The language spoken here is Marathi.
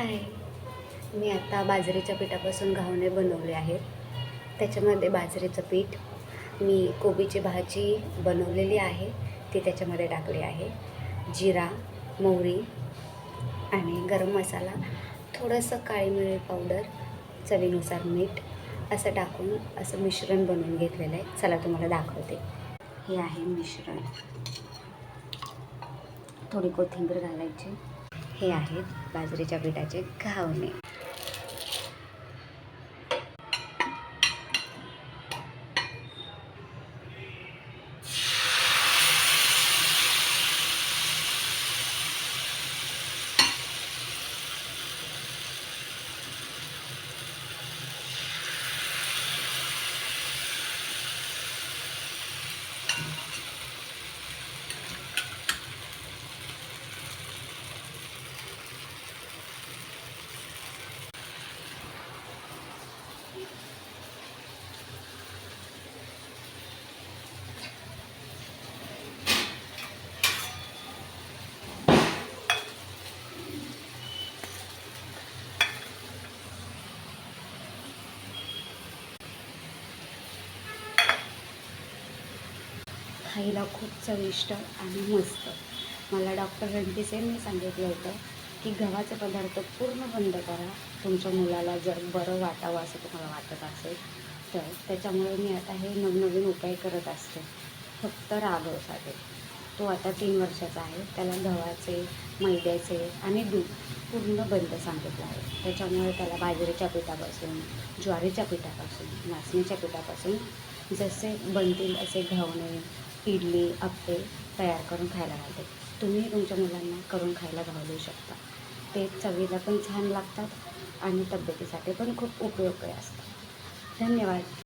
हाय मी आता बाजरीच्या पिठापासून घावणे बनवले आहेत. त्याच्यामध्ये बाजरीचं पीठ मी कोबीची भाजी बनवलेली आहे. ती त्याच्यामध्ये टाकली आहे. जिरा मोहरी आणि गरम मसाला थोडंसं काळी मिरी पावडर चवीनुसार मीठ असं टाकून असं मिश्रण बनवून घेतलेलं आहे. चला तुम्हाला दाखवते. हे आहे मिश्रण. थोडी कोथिंबीर घालायची. हे आहेत बाजरीच्या पिठाचे घावणे. खायला खूप चविष्ट आणि मस्त. मला डॉक्टर रणपीस यांनी सांगितलं होतं की गव्हाचे पदार्थ पूर्ण बंद करा. तुमच्या मुलाला जर बरं वाटावं असं तुम्हाला वाटत असेल तर त्याच्यामुळे मी आता हे नवनवीन उपाय करत असते. फक्त रागवसाठी तो आता तीन वर्षाचा आहे. त्याला गव्हाचे मैद्याचे आणि दूध पूर्ण बंद सांगितलं आहे. त्याच्यामुळे त्याला बाजरीच्या पिठापासून ज्वारीच्या पिठापासून नाचणीच्या पिठापासून जसे बनतील असे घावणे इडली अप्पे तयार करून खायला घालते. तुम्ही तुमच्या मुलांना करून खायला घालू शकता. ते चवीला पण छान लागतात आणि तब्येतीसाठी पण खूप उपयोगी असतात. धन्यवाद.